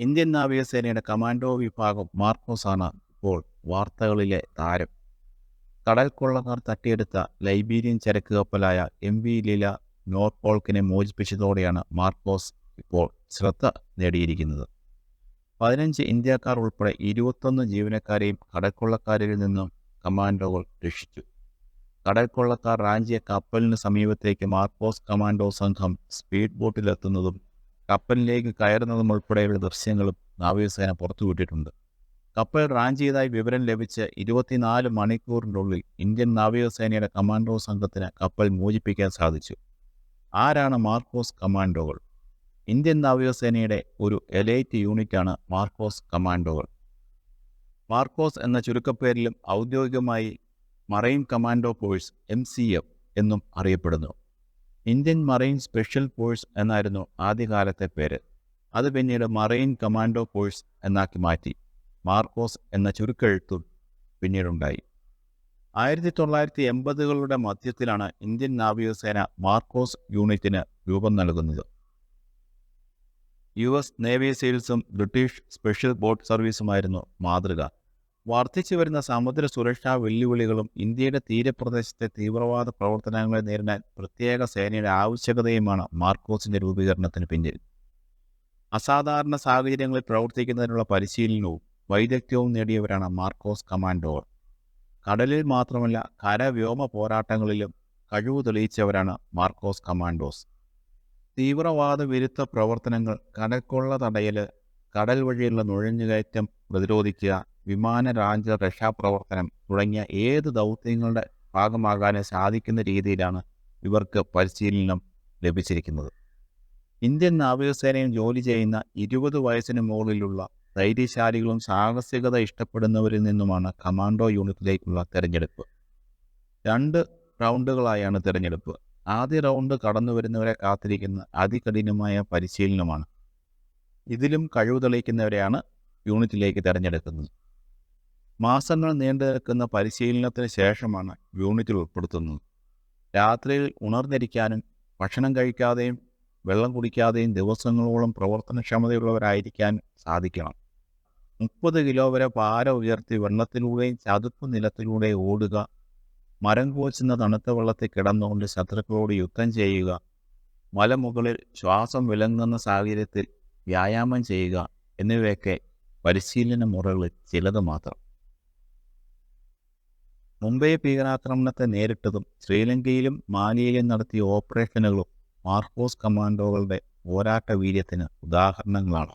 Indian നാവികസേനയുടെ commando വിഭാഗം മാർക്കോസാണ് ഇപ്പോൾ വാർത്തകളിലെ താരം. കടൽ കൊള്ളക്കാർ തട്ടിയെടുത്ത ലൈബീരിയൻ ചരക്ക് കപ്പലായ എം വി ലീല നോർപോൾക്കിനെ മോചിപ്പിച്ചതോടെയാണ് മാർക്കോസ് ഇപ്പോൾ ശ്രദ്ധ നേടിയിരിക്കുന്നത്. പതിനഞ്ച് ഇന്ത്യക്കാർ ഉൾപ്പെടെ ഇരുപത്തൊന്ന് ജീവനക്കാരെയും കടൽക്കൊള്ളക്കാരിൽ നിന്നും കമാൻഡോകൾ രക്ഷിച്ചു. കടൽക്കൊള്ളക്കാർ റാഞ്ചിയ കപ്പലിന് സമീപത്തേക്ക് മാർക്കോസ് കമാൻഡോ സംഘം സ്പീഡ് ബോട്ടിലെത്തുന്നതും കപ്പലിലേക്ക് കയറുന്നതും ഉൾപ്പെടെയുള്ള ദൃശ്യങ്ങളും നാവികസേന പുറത്തുവിട്ടിട്ടുണ്ട് കപ്പൽ റാഞ്ച് ചെയ്തതായി വിവരം ലഭിച്ച് ഇരുപത്തിനാല് മണിക്കൂറിനുള്ളിൽ ഇന്ത്യൻ നാവികസേനയുടെ കമാൻഡോ സംഘത്തിന് കപ്പൽ മോചിപ്പിക്കാൻ സാധിച്ചു. ആരാണ് മാർക്കോസ് കമാൻഡോകൾ? ഇന്ത്യൻ നാവികസേനയുടെ ഒരു എലൈറ്റ് യൂണിറ്റാണ് മാർക്കോസ് കമാൻഡോകൾ. മാർക്കോസ് എന്ന ചുരുക്കപ്പേരിലും ഔദ്യോഗികമായി മറൈൻ കമാൻഡോ ഫോഴ്സ് എം എന്നും അറിയപ്പെടുന്നു. ഇന്ത്യൻ മറൈൻ സ്പെഷ്യൽ ഫോഴ്സ് എന്നായിരുന്നു ആദ്യകാലത്തെ പേര്. അത് പിന്നീട് മറൈൻ കമാൻഡോ ഫോഴ്സ് എന്നാക്കി മാറ്റി. മാർക്കോസ് എന്ന ചുരുക്കെഴുത്തും പിന്നീടുണ്ടായി. ആയിരത്തി തൊള്ളായിരത്തി എൺപതുകളുടെ മധ്യത്തിലാണ് ഇന്ത്യൻ നാവികസേന മാർക്കോസ് യൂണിറ്റിന് രൂപം നൽകുന്നത്. യു എസ് നേവി സെയിൽസും ബ്രിട്ടീഷ് സ്പെഷ്യൽ ബോട്ട് സർവീസുമായിരുന്നു മാതൃക. വർദ്ധിച്ചു വരുന്ന സമുദ്ര സുരക്ഷാ വെല്ലുവിളികളും ഇന്ത്യയുടെ തീരപ്രദേശത്തെ തീവ്രവാദ പ്രവർത്തനങ്ങളെ നേരിടാൻ പ്രത്യേക സേനയുടെ ആവശ്യകതയുമാണ് മാർക്കോസിന്റെ രൂപീകരണത്തിന് പിന്നിൽ. അസാധാരണ സാഹചര്യങ്ങളിൽ പ്രവർത്തിക്കുന്നതിനുള്ള പരിശീലനവും വൈദഗ്ധ്യവും നേടിയവരാണ് മാർക്കോസ് കമാൻഡോർ കടലിൽ മാത്രമല്ല കരവ്യോമ പോരാട്ടങ്ങളിലും കഴിവ് തെളിയിച്ചവരാണ് മാർക്കോസ് കമാൻഡോസ്. തീവ്രവാദ വിരുദ്ധ പ്രവർത്തനങ്ങൾ കടൽക്കൊള്ള തടയൽ കടൽ വഴിയുള്ള നുഴഞ്ഞുകയറ്റം പ്രതിരോധിക്കുക വിമാന രാജ്യ രക്ഷാപ്രവർത്തനം തുടങ്ങിയ ഏത് ദൗത്യങ്ങളുടെ ഭാഗമാകാനും സാധിക്കുന്ന രീതിയിലാണ് ഇവർക്ക് പരിശീലനം ലഭിച്ചിരിക്കുന്നത്. ഇന്ത്യൻ നാവികസേനയിൽ ജോലി ചെയ്യുന്ന ഇരുപത് വയസ്സിന് മുകളിലുള്ള ധൈര്യശാലികളും സാഹസികത ഇഷ്ടപ്പെടുന്നവരിൽ നിന്നുമാണ് കമാൻഡോ യൂണിറ്റിലേക്കുള്ള തെരഞ്ഞെടുപ്പ്. രണ്ട് റൗണ്ടുകളായാണ് തിരഞ്ഞെടുപ്പ്. ആദ്യ റൗണ്ട് കടന്നു വരുന്നവരെ കാത്തിരിക്കുന്ന അതികഠിനമായ പരിശീലനമാണ്. ഇതിലും കഴിവ് തെളിയിക്കുന്നവരെയാണ് യൂണിറ്റിലേക്ക് തിരഞ്ഞെടുക്കുന്നത്. മാസങ്ങൾ നീണ്ടു നിൽക്കുന്ന പരിശീലനത്തിന് ശേഷമാണ് യൂണിറ്റിൽ ഉൾപ്പെടുത്തുന്നത്. രാത്രിയിൽ ഉണർന്നിരിക്കാനും ഭക്ഷണം കഴിക്കാതെയും വെള്ളം കുടിക്കാതെയും ദിവസങ്ങളോളം പ്രവർത്തനക്ഷമതയുള്ളവരായിരിക്കാൻ സാധിക്കണം. മുപ്പത് കിലോ വരെ ഭാരം ഉയർത്തി വെള്ളത്തിലൂടെയും ചതുപ്പ് നിലത്തിലൂടെയും ഓടുക മരം കോച്ചുന്ന തണുത്ത വെള്ളത്തിൽ കിടന്നുകൊണ്ട് ശത്രുക്കളോട് യുദ്ധം ചെയ്യുക മലമുകളിൽ ശ്വാസം വിലങ്ങുന്ന സാഹചര്യത്തിൽ വ്യായാമം ചെയ്യുക എന്നിവയൊക്കെ പരിശീലന മുറകളിൽ ചിലത് മാത്രം. മുംബൈ ഭീകരാക്രമണത്തെ നേരിട്ടതും ശ്രീലങ്കയിലും മാലിയിലും നടത്തിയ ഓപ്പറേഷനുകളും മാർക്കോസ് കമാൻഡോകളുടെ പോരാട്ട വീര്യത്തിന് ഉദാഹരണങ്ങളാണ്.